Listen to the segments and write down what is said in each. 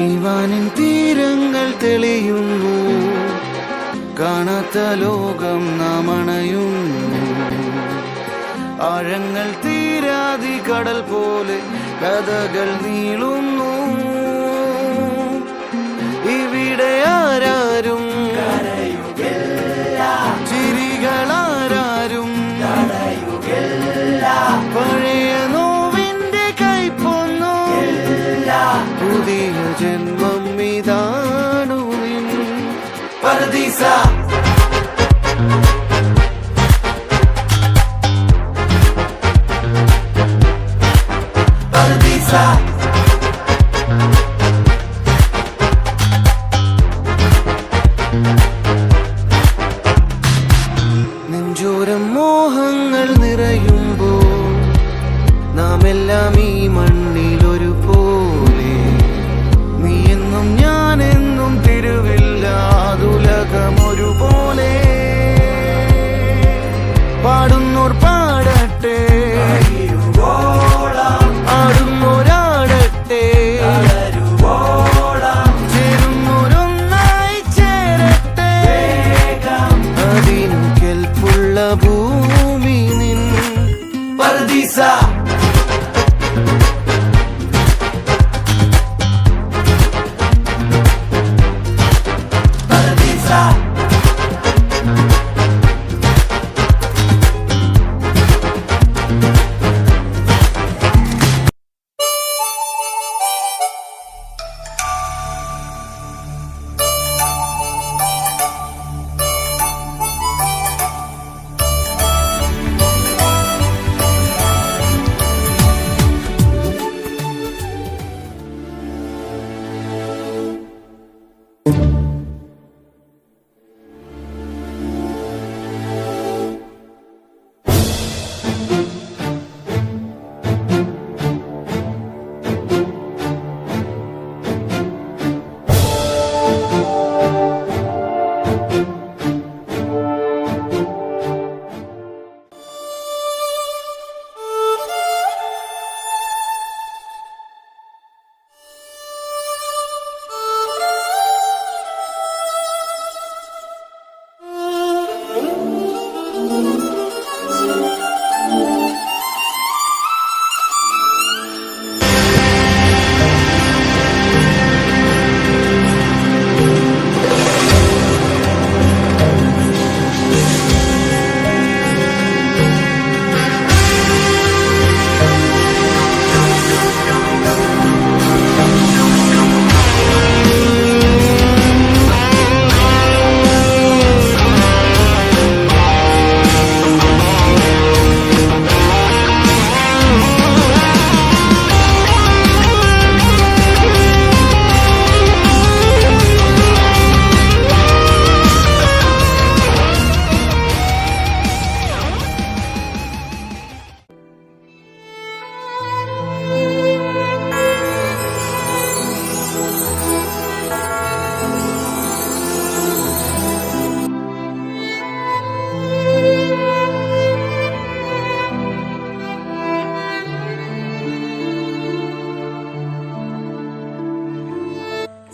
ഇവാനിൻ തീരങ്ങൾ തെളിയുന്നു. കാണാത്ത ലോകം നാം അണയുന്നു. ആഴങ്ങൾ തീരാതി കടൽ പോലെ കഥകൾ നീളുന്നു. ഇവിടെ ആരാരും ഭൂമി നിൻ പർദീസ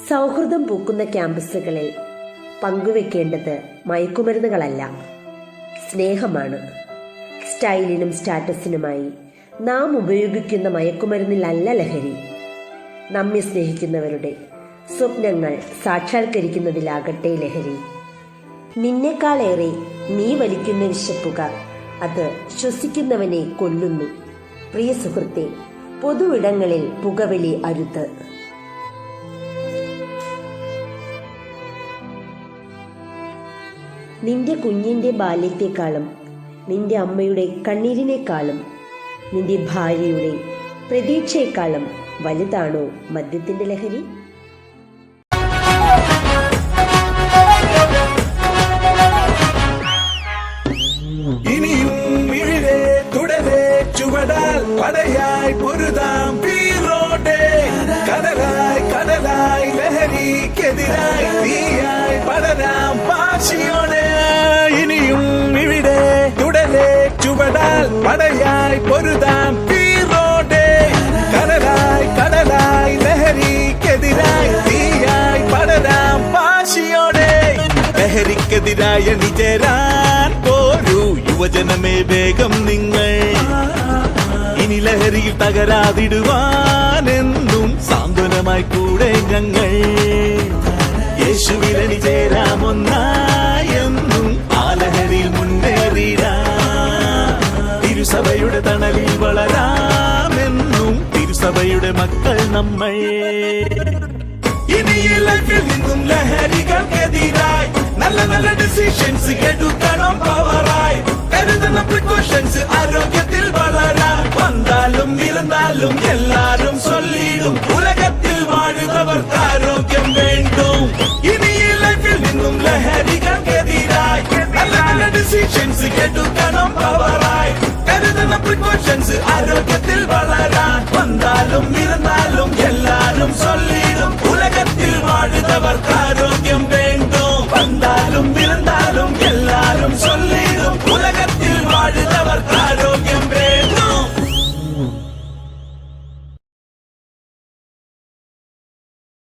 സൗഹൃദം പൂക്കുന്ന ക്യാമ്പസുകളിൽ പങ്കുവെക്കേണ്ടത് മയക്കുമരുന്നുകളല്ല. സ്നേഹമാണ്. സ്റ്റൈലിനും സ്റ്റാറ്റസിനുമായി നാം ഉപയോഗിക്കുന്ന മയക്കുമരുന്നിലല്ല ലഹരി. നമ്മെ സ്നേഹിക്കുന്നവരുടെ സ്വപ്നങ്ങൾ സാക്ഷാത്കരിക്കുന്നതിലാകട്ടെ ലഹരി. നിന്നേക്കാളേറെ നീ വലിക്കുന്ന വിശപ്പുക അത് ശ്വസിക്കുന്നവനെ കൊല്ലുന്നു. പ്രിയ സുഹൃത്തെ പൊതുവിടങ്ങളിൽ പുകവലി അരുത്. നിന്റെ കുഞ്ഞിന്റെ ബാല്യത്തെക്കാളും നിന്റെ അമ്മയുടെ കണ്ണീരിനേക്കാളും നിന്റെ ഭാര്യയുടെ പ്രതീക്ഷയെക്കാളും വലുതാണോ മദ്യത്തിന്റെ ലഹരി? ഇനിയും കടലായി കടലായി ലഹരിക്കെതിരായി തീയായി പടരാം പാശിയോടെ. அறுபடால் படையாய் பொருதாம் தீரோடே கடலாய் கடலாய் ലഹരിക്കെതിരായി തീയായി പടരാം പാശിയോടെ ലഹരിക്കെതിരായ നിജരാൻ പോരൂ യുവജനമേ വേഗം നിങ്ങൾ. ഇനി ലഹരിയിൽ തകരാതിടുവാനെന്നും സാന്ത്വനമായി കൂടെ ഞങ്ങൾ. തിരുസഭയുടെ മക്കൾ നമ്മൾ ഇനി ലൈഫിൽ നിന്നും ലഹരികൾക്കെതിരായി നല്ല നല്ല ഡിസിഷൻസ് എടുക്കണം പവറായി കരുതുന്ന പ്രിക്കോഷൻസ് ആരോഗ്യത്തിൽ വളരാൻ. വന്നാലും ഇരുന്നാലും എല്ലാരും ചൊല്ലിടും ഉലകത്തിൽ വാഴുന്നവർക്ക് ആരോഗ്യം വേണ്ടും. ഇനി ലൈഫിൽ നിന്നും ലഹരികൾക്കെതിരായി നല്ല നല്ല ഡിസിഷൻസ് എടുക്കണം പവറായി தேவையான ப்ரிகாஷன்ஸ் ஆரோக்கியத்தில் வளரான். வந்தாலும் இருந்தாலும் எல்லாரும் சொல்லிடும். உலகத்தில் வாழுதவர் ஆரோக்கியம் வேண்டும். வந்தாலும் இருந்தாலும்